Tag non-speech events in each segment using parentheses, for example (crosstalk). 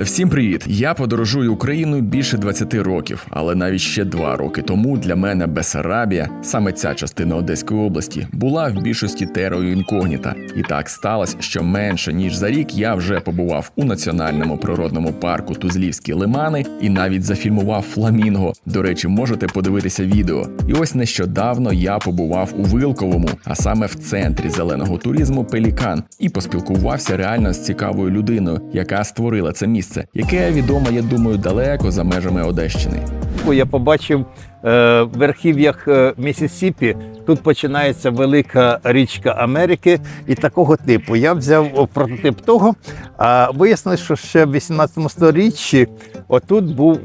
Всім привіт! Я подорожую Україною більше 20 років, але навіть ще два роки тому для мене Бесарабія, саме ця частина Одеської області, була в більшості терою інкогніта. І так сталося, що менше ніж за рік я вже побував у національному природному парку Тузлівські лимани і навіть зафільмував фламінго. До речі, можете подивитися відео. І ось нещодавно я побував у Вилковому, а саме в центрі зеленого туризму Пелікан, і поспілкувався реально з цікавою людиною, яка створила це місце, яке відомо, я думаю, далеко за межами Одещини. Я побачив в верхів'ях е, Місісіпі. Тут починається велика річка Америки і такого типу. Я взяв прототип того, а вияснилось, що ще в 18 сторіччі отут був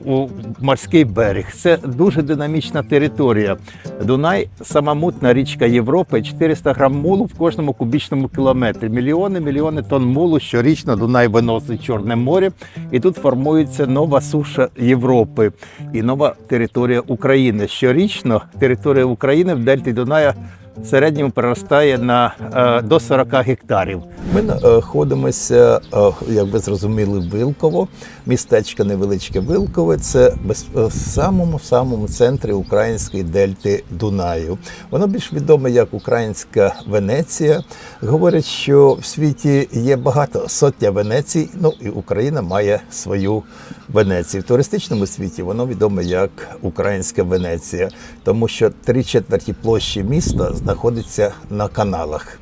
морський берег. Це дуже динамічна територія. Дунай сама мутна річка Європи, 400 грам мулу в кожному кубічному кілометрі. Мільйони, мільйони тонн мулу щорічно Дунай виносить Чорне море, і тут формується нова суша Європи і нова територія України. Щорічно територія України в дельті Дуная в середньому приростає на е, до 40 гектарів. Ми знаходимося, е, як ви зрозуміли, Вилково, містечко невеличке Вилкове. Це е, в самому самому центрі української дельти Дунаю. Воно більш відоме як Українська Венеція. Говорять, що в світі є багато сотня Венецій. Ну і Україна має свою Венецію. В туристичному світі воно відоме як Українська Венеція, тому що три четверті площі міста знаходиться на каналах.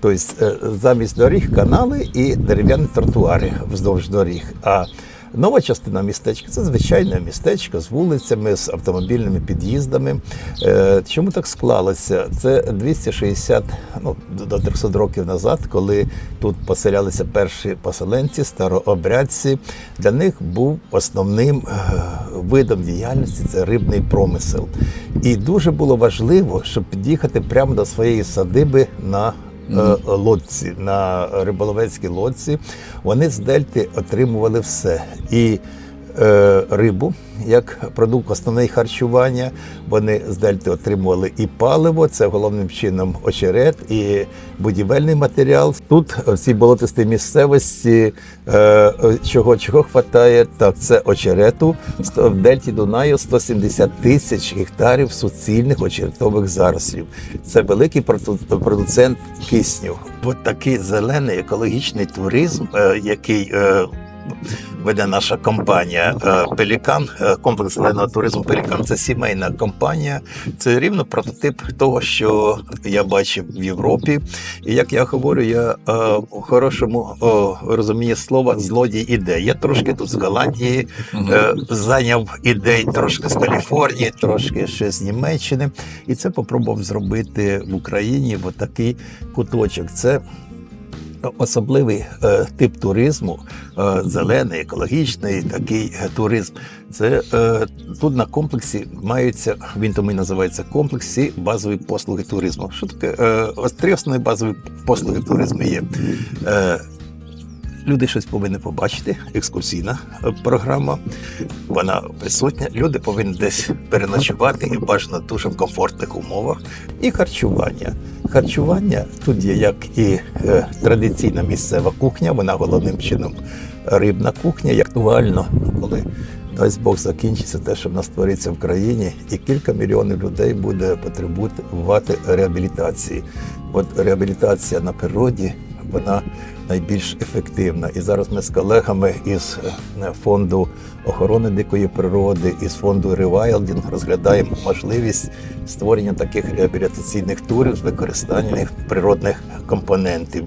Тобто е, замість доріг канали і дерев'яні тротуари вздовж доріг. А нова частина містечка це звичайне містечко з вулицями, з автомобільними під'їздами. Е, Чому так склалося? Це 260 ну, до 300 років назад, коли тут поселялися перші поселенці, старообрядці. Для них був основним е, видом діяльності це рибний промисел. І дуже було важливо, щоб під'їхати прямо до своєї садиби на лодці, на риболовецькій лодці. Вони з дельти отримували все. І е, рибу як продукт основне харчування. Вони з дельти отримували і паливо, це головним чином очерет, і будівельний матеріал. Тут в цій болотистій місцевості е, чого чого хватає, так це очерету. В дельті Дунаю 170 тисяч гектарів суцільних очеретових зарослів. Це великий проду- продуцент кисню. От такий зелений екологічний туризм, е, який е, веде наша компанія Пелікан, е, комплекс зеленого туризму Пелікан. Це сімейна компанія. Це рівно прототип того, що я бачив в Європі. І як я говорю, я е, у хорошому о, розумінні слова злодій ідей. Я трошки тут з Голландії е, зайняв ідей трошки з Каліфорнії, трошки ще з Німеччини. І це попробував зробити в Україні в такий куточок. Це особливий е, тип туризму, е, зелений, екологічний такий е, туризм. Це е, тут на комплексі маються, він тому і називається комплексі базові послуги туризму. Що таке? Е, основні базові послуги туризму є. Е, Люди щось повинні побачити, екскурсійна е, програма, вона присутня. Люди повинні десь переночувати і бажано дуже в комфортних умовах. І харчування. Харчування тут є як і е, традиційна місцева кухня, вона головним чином рибна кухня, як актуально, коли дасть Бог закінчиться те, що в нас твориться в країні, і кілька мільйонів людей буде потребувати реабілітації. От реабілітація на природі вона найбільш ефективна. І зараз ми з колегами із е, фонду охорони дикої природи із фонду Ревайлдінг розглядаємо можливість створення таких реабілітаційних турів з використанням природних компонентів.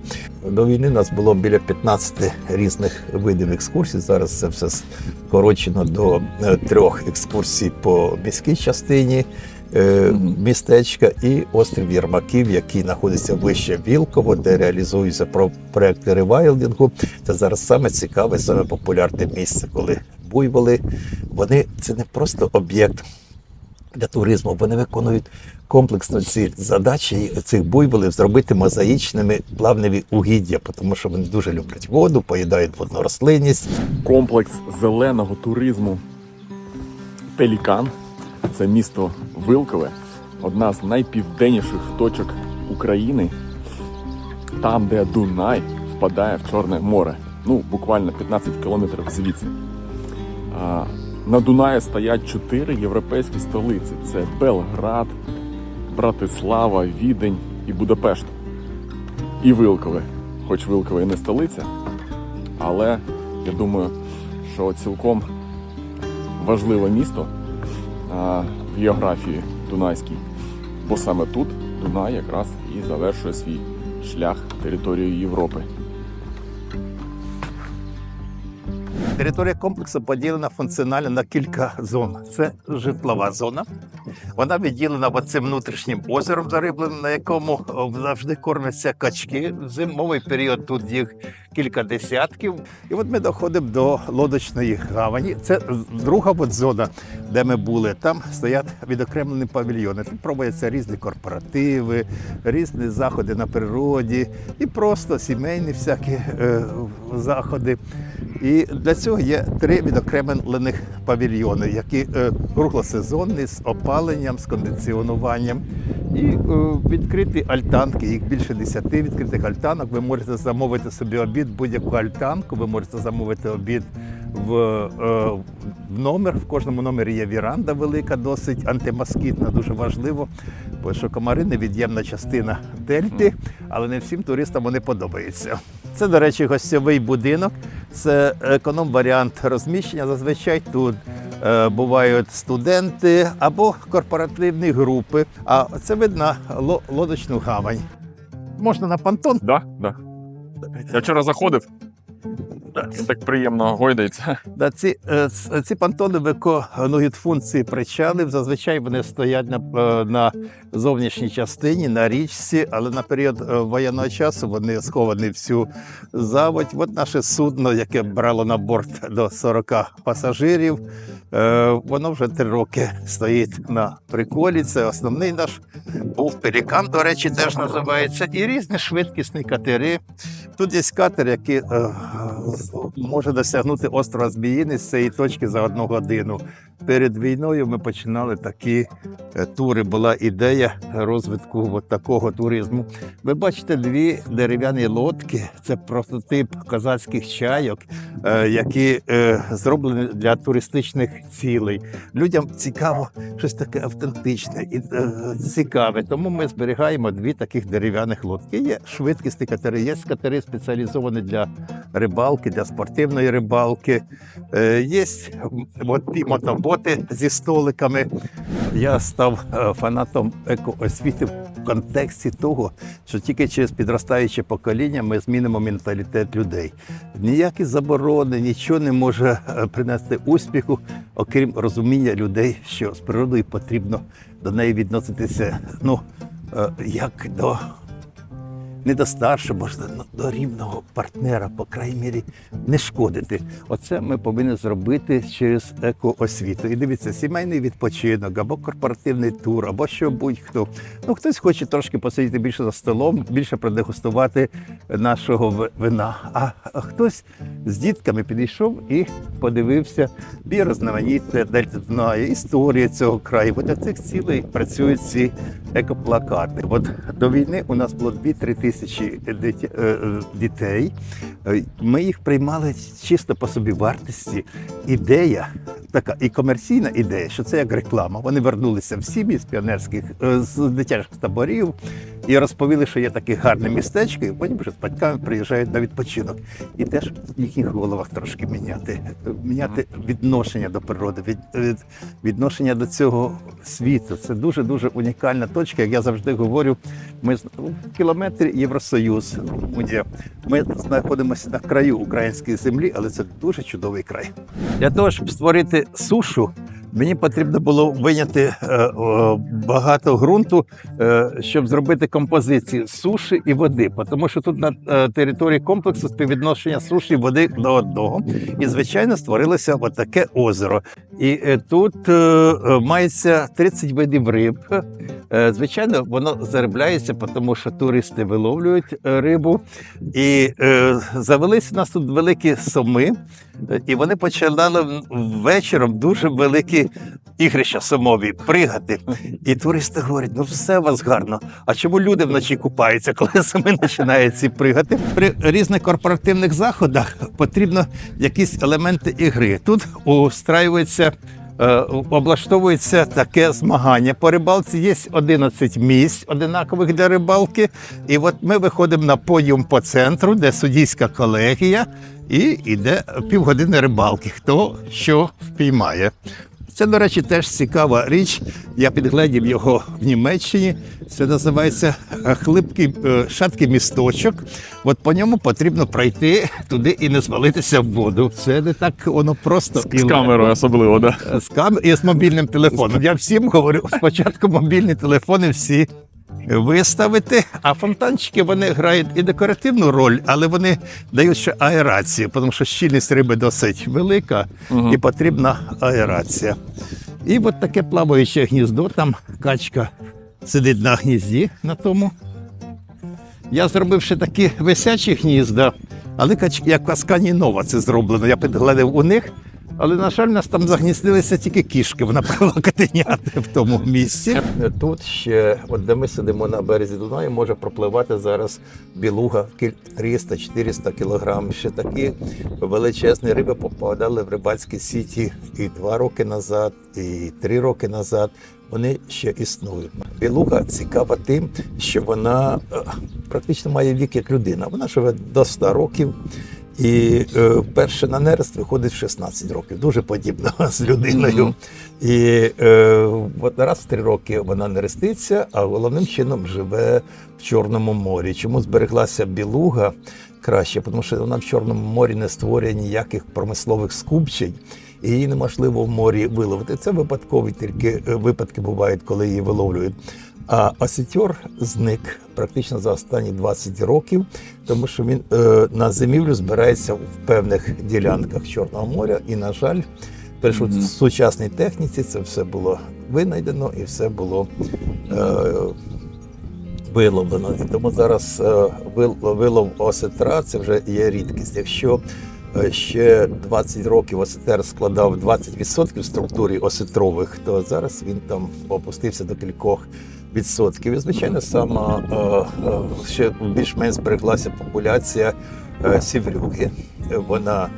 До війни нас було біля 15 різних видів екскурсій. Зараз це все скорочено до е, трьох екскурсій по міській частині містечка і острів Єрмаків, який знаходиться вище Вілково, де реалізуються про проекти ревайлдингу. Це зараз саме цікаве, саме популярне місце, коли буйволи. Вони це не просто об'єкт для туризму, вони виконують комплексну ціль. Задачі цих буйволів зробити мозаїчними плавневі угіддя, тому що вони дуже люблять воду, поїдають водну рослинність. Комплекс зеленого туризму Пелікан. Це місто Вилкове, одна з найпівденніших точок України, там, де Дунай впадає в Чорне море. ну буквально 15 кілометрів звідси. На Дунаї стоять чотири європейські столиці: це Белград, Братислава, Відень і Будапешт. І Вилкове. Хоч Вилкове і не столиця, але я думаю, що цілком важливе місто в географії Дунайській. Бо саме тут Дунай якраз і завершує свій шлях територією Європи. Територія комплексу поділена функціонально на кілька зон. Це житлова зона. Вона відділена цим внутрішнім озером зарибленим, на якому завжди кормляться качки. Зимовий період тут їх кілька десятків. І от ми доходимо до лодочної гавані. Це друга от зона, де ми були. Там стоять відокремлені павільйони. Тут проводяться різні корпоративи, різні заходи на природі і просто сімейні всякі е, заходи. І для цього є три відокремлених павільйони, які е, круглосезонні з опаленням, з кондиціонуванням. І е, відкриті альтанки, їх більше 10 відкритих альтанок. Ви можете замовити собі обід будь-яку альтанку, ви можете замовити обід в, е, в номер. В кожному номері є віранда велика, досить антимоскітна, дуже важливо, бо що комари невід'ємна частина дельти, але не всім туристам вони подобаються. Це, до речі, гостьовий будинок. Це економ-варіант розміщення. Зазвичай тут е, бувають студенти або корпоративні групи. А це видно ло- лодочну гавань. Можна на понтон. Да, да. Я вчора заходив. Так приємно гойдається. Да, ці, е, ці понтони виконують функції причалів. Зазвичай вони стоять на, е, на зовнішній частині, на річці, але на період е, воєнного часу вони сховані всю заводь. От наше судно, яке брало на борт до 40 пасажирів, е, воно вже три роки стоїть на приколі. Це основний наш був пелікан, до речі, теж називається, і різні швидкісні катери. Тут є катер, який е, може досягнути острова Збіїни з цієї точки за одну годину. Перед війною ми починали такі е, тури. Була ідея розвитку от такого туризму. Ви бачите дві дерев'яні лодки. Це прототип козацьких чайок, е, які е, зроблені для туристичних цілей. Людям цікаво щось таке автентичне і цікаве. Тому ми зберігаємо дві таких дерев'яних лодки. Є швидкісні катери, є катери спеціалізовані для рибалки, для спортивної рибалки. Е, Є ті мотоботи зі столиками. Я став е, фанатом екоосвіти в контексті того, що тільки через підростаюче покоління ми змінимо менталітет людей. Ніякі заборони, нічого не може е, принести успіху, окрім розуміння людей, що з природою потрібно до неї відноситися ну, як до не до старшого, можливо, до рівного партнера, по крайній мірі, не шкодити. Оце ми повинні зробити через екоосвіту. І дивіться, сімейний відпочинок або корпоративний тур, або що будь-хто. Ну, хтось хоче трошки посидіти більше за столом, більше продегустувати нашого вина. А хтось з дітками підійшов і подивився біорозноманітне Дельта Дунаю, історія цього краю. От для цих цілей працюють ці екоплакати. От до війни у нас було 2-3 тисячі е, дітей. Е, Ми їх приймали чисто по собі вартості. Ідея така і комерційна ідея, що це як реклама. Вони вернулися в сім'ї з піонерських е, з дитячих таборів і розповіли, що є таке гарне містечко, і потім вже з батьками приїжджають на відпочинок. І теж в їхніх головах трошки міняти, е, міняти відношення до природи, від, від, відношення до цього світу. Це дуже дуже унікальна точка. Як я завжди говорю, ми в кілометрі Євросоюз. Ми знаходимося на краю української землі, але це дуже чудовий край. Для того, щоб створити сушу, мені потрібно було виняти е, багато ґрунту, е, щоб зробити композицію суші і води. Тому що тут на е, території комплексу співвідношення суші і води до одного. І, звичайно, створилося отаке озеро. І е, тут е, е, мається 30 видів риб. Е, Звичайно, воно заробляється, тому що туристи виловлюють е, рибу. І е, завелися у нас тут великі соми. Е, І вони починали вечором дуже великі ігрища сумові, пригати. І туристи говорять: ну все у вас гарно. А чому люди вночі купаються, коли (laughs) самі починають ці пригати? При різних корпоративних заходах потрібно якісь елементи ігри. Тут устраюється. е, Облаштовується таке змагання. По рибалці є 11 місць одинакових для рибалки. І от ми виходимо на подіум по центру, де суддійська колегія, і йде півгодини рибалки. Хто що впіймає. Це, до речі, теж цікава річ. Я підгледів його в Німеччині. Це називається е, хлипкий е, шаткий місточок. От по ньому потрібно пройти туди і не звалитися в воду. Це не так воно просто і З камерою особливо, да. З кам... і з мобільним телефоном. Я всім говорю, спочатку мобільні телефони всі виставити, а фонтанчики вони грають і декоративну роль, але вони дають ще аерацію, тому що щільність риби досить велика і потрібна аерація. І от таке плаваюче гніздо, там качка сидить на гнізді на тому. Я зробив ще такі висячі гнізда, але як Аскані Нова це зроблено. Я підглядав у них. Але, на жаль, нас там загніздилися тільки кішки, вона привела котеняти в тому місці. Тут ще, от де ми сидимо на березі Дунаю, може пропливати зараз білуга 300-400 кілограм. Ще такі величезні риби попадали в рибацькі сіті і два роки назад, і три роки назад. Вони ще існують. Білуга цікава тим, що вона е, практично має вік як людина. Вона живе до 100 років. І е, перше на нерест виходить в 16 років, дуже подібно (laughs) з людиною. Мгм. І е, от раз в три роки вона нереститься, а головним чином живе в Чорному морі. Чому збереглася білуга краще? Тому що вона в Чорному морі не створює ніяких промислових скупчень. І її неможливо в морі виловити. Це випадкові тільки е, випадки бувають, коли її виловлюють. А осетьор зник практично за останні 20 років, тому що він е, на зимівлю збирається в певних ділянках Чорного моря. І, на жаль, Мгм. в сучасній техніці це все було винайдено і все було е, виловлено. І тому зараз е, вил- вилов осетра це вже є рідкість. Якщо е, ще 20 років осетер складав 20% в структурі осетрових, то зараз він там опустився до кількох відсотків. І, звичайно, сама е, е, ще більш-менш збереглася популяція е, сіврюги. Вона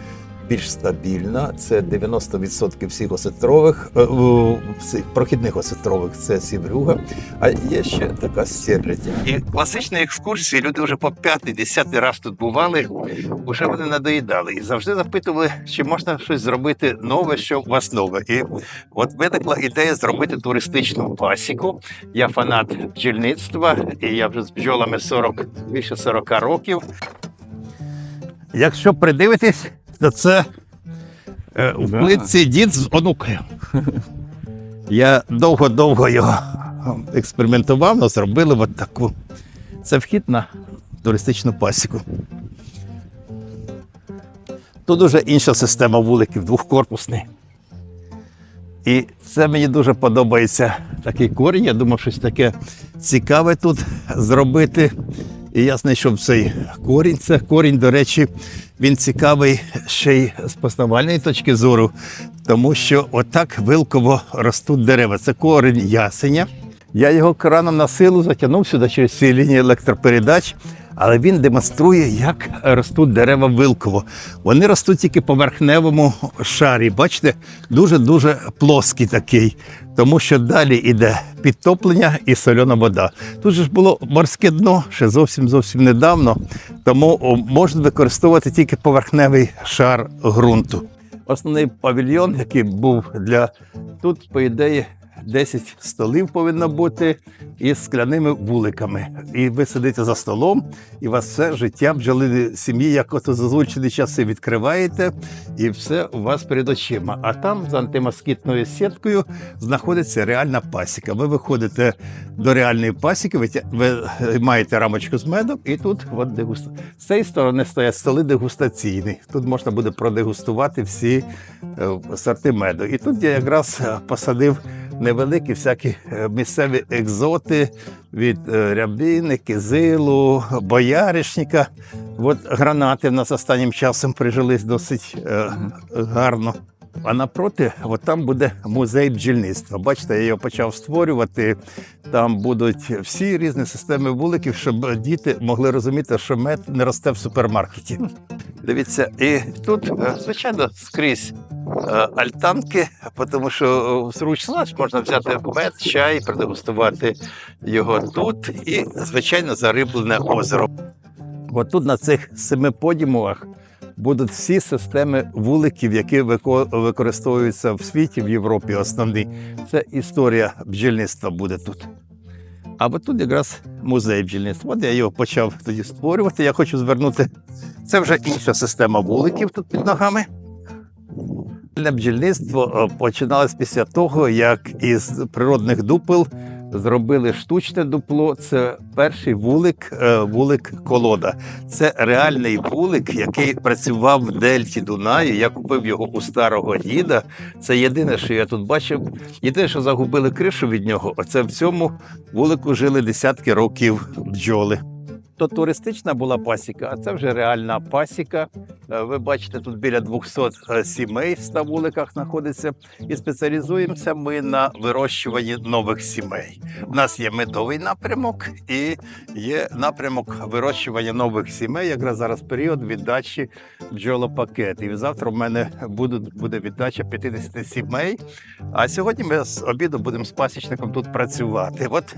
більш стабільна. Це 90% всіх осетрових, е, прохідних осетрових це сіврюга. А є ще така стерлядь. І класичні екскурсії люди вже по п'ятий, десятий раз тут бували, вже вони надоїдали і завжди запитували, чи можна щось зробити нове, що у вас нове. І от виникла ідея зробити туристичну пасіку. Я фанат бджільництва, і я вже з бджолами 40, більше 40 років. Якщо придивитись, це е, в Да. плитці дід з онукою. Я довго-довго його експериментував, але зробили от таку. Це вхід на туристичну пасіку. Тут дуже інша система вуликів, двохкорпусний. І це мені дуже подобається такий корінь. Я думав, щось таке цікаве тут зробити. І я знайшов цей корінь. Це корінь, до речі, він цікавий ще й з познавальної точки зору, тому що отак вилково ростуть дерева. Це корінь ясеня. Я його краном на силу затягнув сюди через ці лінії електропередач, але він демонструє, як ростуть дерева вилково. Вони ростуть тільки в поверхневому шарі. Бачите, дуже-дуже плоский такий, тому що далі йде підтоплення і сольона вода. Тут же ж було морське дно ще зовсім зовсім недавно, тому можна використовувати тільки поверхневий шар ґрунту. Основний павільйон, який був для тут, по ідеї, 10 столів повинно бути із скляними вуликами. І ви сидите за столом, і у вас все життя бджоли сім'ї, як ото зазвичені часи відкриваєте, і все у вас перед очима. А там за антимоскітною сіткою знаходиться реальна пасіка. Ви виходите до реальної пасіки, ви, ви е, маєте рамочку з медом, і тут от дегуста. З цієї сторони стоять столи дегустаційні. Тут можна буде продегустувати всі е, сорти меду. І тут я якраз е, посадив невеликі всякі е, місцеві екзоти від е, рябини, кизилу, бояришника. От гранати в нас останнім часом прижились досить е, гарно. А напроти, от там буде музей бджільництва. Бачите, я його почав створювати. Там будуть всі різні системи вуликів, щоб діти могли розуміти, що мед не росте в супермаркеті. Дивіться, і тут, звичайно, скрізь альтанки, тому що е, зручно можна взяти мед, чай, продегустувати його тут, і, звичайно, зариблене озеро. От тут на цих семи подіумах будуть всі системи вуликів, які використовуються в світі, в Європі. Основні це історія бджільництва буде тут. А от тут якраз музей бджільництва. От я його почав тоді створювати. Я хочу звернути. Це вже інша система вуликів тут під ногами. Бджільництво е, починалось після того, як із природних дупел зробили штучне дупло. Це перший вулик, е, вулик колода. Це реальний вулик, який працював в дельті Дунаю. Я купив його у старого діда. Це єдине, що я тут бачив. Єдине, що загубили кришу від нього. Оце в цьому вулику жили десятки років бджоли. То туристична була пасіка, а це вже реальна пасіка. Е, Ви бачите, тут біля 200 е, сімей 100 вуликах знаходиться. І спеціалізуємося ми на вирощуванні нових сімей. У нас є медовий напрямок і є напрямок вирощування нових сімей. Якраз зараз період віддачі бджолопакетів. Завтра в мене буде, віддача 50 сімей. А сьогодні ми з обіду будемо з пасічником тут працювати. От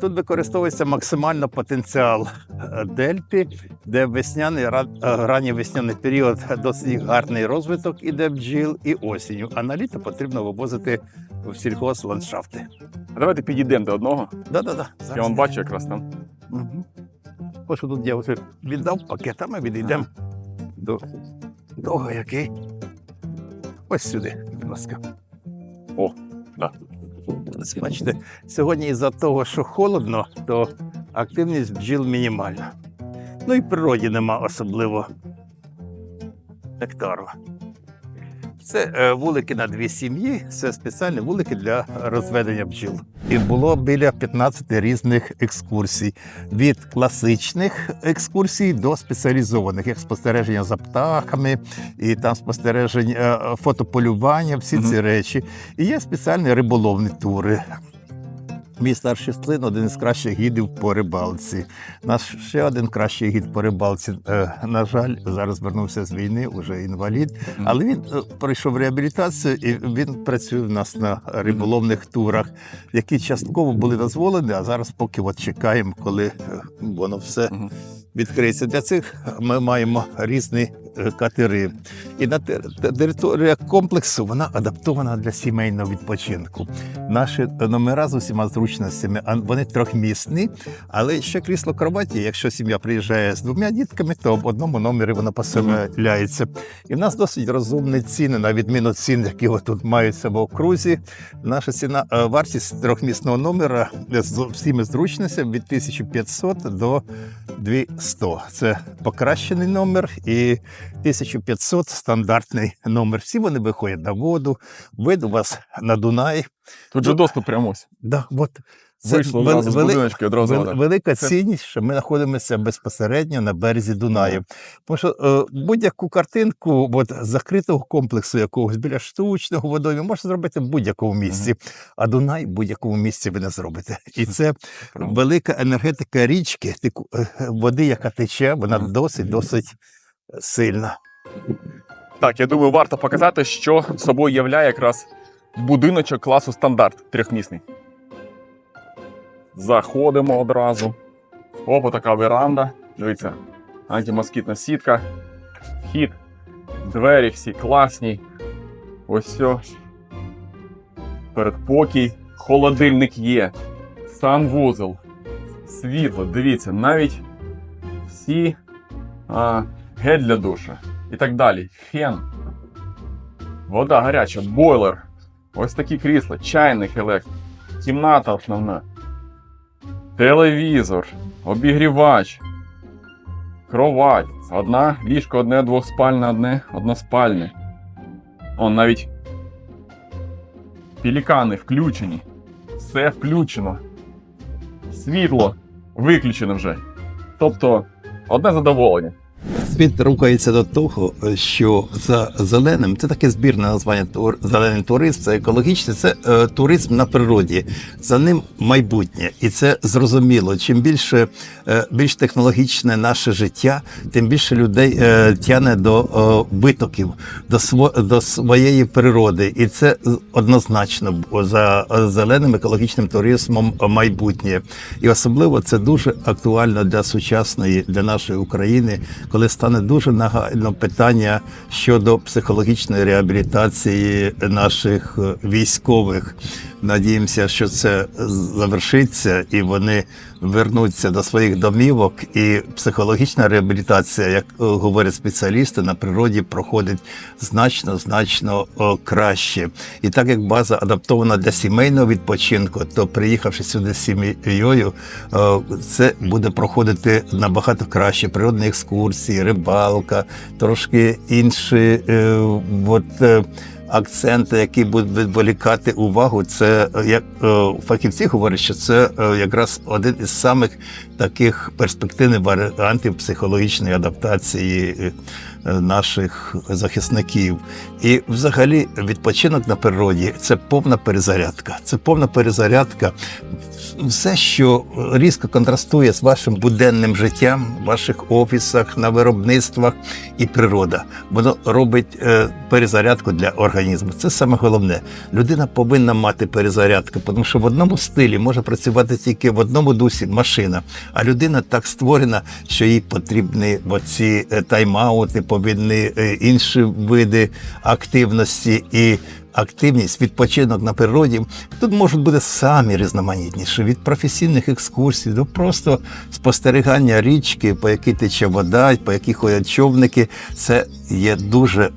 Тут використовується максимально потенціал е, дельти, де весняний е, ранній весняний період досить гарний розвиток іде бджіл і осінню. А на літо потрібно вивозити в сільхозландшафти. А давайте підійдемо до одного. Да-да-да. Я вам бачу якраз там. Угу. Ось тут я вже віддав пакет, а ми відійдемо до того, який. Ось сюди, будь ласка. О, да. Бачите, сьогодні із-за того, що холодно, то активність бджіл мінімальна. Ну і природі нема особливо нектару. Це е, вулики на дві сім'ї, це спеціальні вулики для розведення бджіл. І було біля 15 різних екскурсій: від класичних екскурсій до спеціалізованих, як спостереження за птахами, і там спостережень е, фотополювання, всі ці речі. І є спеціальні риболовні тури. Мій старший син один із кращих гідів по рибалці. Наш ще один кращий гід по рибалці. е, на жаль, зараз вернувся з війни, уже інвалід. Але він е, пройшов реабілітацію і він працює в нас на риболовних турах, які частково були дозволені, а зараз поки от чекаємо, коли е, воно все відкриється. Для цих ми маємо різні е, катери. І на те- те- територія комплексу вона адаптована для сімейного відпочинку. Наші номера з усіма зручностями, вони трьохмісні, але ще крісло кроваті. Якщо сім'я приїжджає з двома дітками, то в одному номері вона поселяється. І в нас досить розумні ціни, на відміну цін, які тут маються в окрузі. Наша ціна е, вартість трьохмісного номера з всіми зручностями від 1500 до 200. Це покращений номер і 1500 стандартний номер. Всі вони виходять на воду, вид у вас на Дунай. Тут же доступ прямо ось. Да, от. Вийшло вел- одразу з будиночки, одразу вел- вода. велика Це- цінність, що ми знаходимося безпосередньо на березі Дунаю. Тому що е, будь-яку картинку от, закритого комплексу якогось біля штучного водойми можна зробити в будь-якому місці, а Дунай в будь-якому місці ви не зробите. І це велика енергетика річки, е, води, яка тече, вона Мгм. Сильна. Так, я думаю, варто показати, що собою являє якраз будиночок класу стандарт трьохмісний. Заходимо одразу. Опа, така веранда. Дивіться, антимоскітна сітка. Вхід. Двері всі класні. Ось все. Передпокій. Холодильник є. Санвузол. Світло. Дивіться, навіть всі а, гель для душа і так далі. Фен. Вода гаряча, бойлер. Ось такі крісла, чайник електрик, кімната основна. Телевізор, обігрівач, кровать. Одна ліжко, одне двохспальне, одне односпальне. Он навіть пелікани включені. Все включено. Світло виключено вже. Тобто одне задоволення. Світ рухається до того, що за зеленим це таке збірне названня зелений туризм, це екологічний, це е, туризм на природі. За ним майбутнє, і це зрозуміло. Чим більше е, більш технологічне наше життя, тим більше людей е, тягне до е, витоків, до сво, до своєї природи, і це однозначно за зеленим екологічним туризмом майбутнє. І особливо це дуже актуально для сучасної, для нашої України, коли стане дуже нагально питання щодо психологічної реабілітації наших е, військових. Надіємося, що це завершиться і вони вернуться до своїх домівок. І психологічна реабілітація, як говорять спеціалісти, на природі проходить значно значно краще. І так як база адаптована для сімейного відпочинку, то приїхавши сюди з сім'єю, це буде проходити набагато краще. Природні екскурсії, рибалка, трошки інші е, от, е, акценти, які будуть відволікати увагу. Це як е, фахівці говорять, що це е, якраз один із самих таких перспективних варіантів психологічної адаптації. е, Наших захисників, і взагалі відпочинок на природі це повна перезарядка. Це повна перезарядка. Все, що різко контрастує з вашим буденним життям, в ваших офісах, на виробництвах і природа. Воно робить е, перезарядку для організму. Це саме головне. Людина повинна мати перезарядку, тому що в одному стилі може працювати тільки в одному дусі машина, а людина так створена, що їй потрібні оці е, тайм-аути, повинні е, інші види активності і. Активність, відпочинок на природі тут можуть бути самі різноманітніші від професійних екскурсій до просто спостерігання річки, по якій тече вода, по якій ходять човники. Це є дуже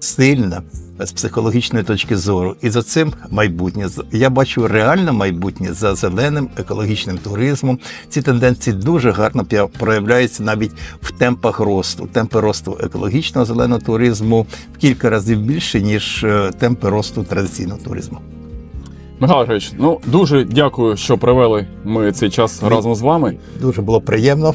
сильна з психологічної точки зору. І за цим майбутнє. Я бачу реальне майбутнє за зеленим екологічним туризмом. Ці тенденції дуже гарно проявляються навіть в темпах росту. Темпи росту екологічного зеленого туризму в кілька разів більше, ніж е, темпи росту традиційного туризму. Михайло Григорович, ну дуже дякую, що провели ми цей час разом з вами. Дуже було приємно.